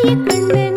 தாய கண்ணு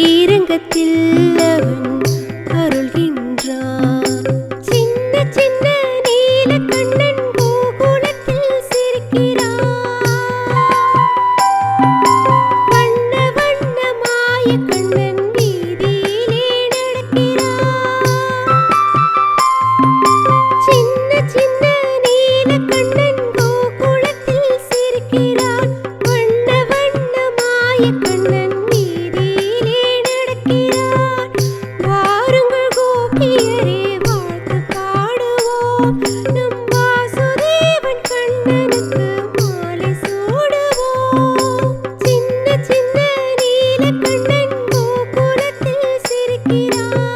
ஸ்ரீரங்கத்தில் அவன் அருள்கின்றான். சின்ன சின்ன நீல கண்ணன் கோகுலத்தில் சிரிக்கிறான். வண்ண வண்ணமாய கண்ணன் வீதியிலே நடக்கிறான். சின்ன சின்ன நீல கண்ணன் கோகுலத்தில் சிரிக்கிறான். வண்ண வண்ணமாய கண்ணன் मीरा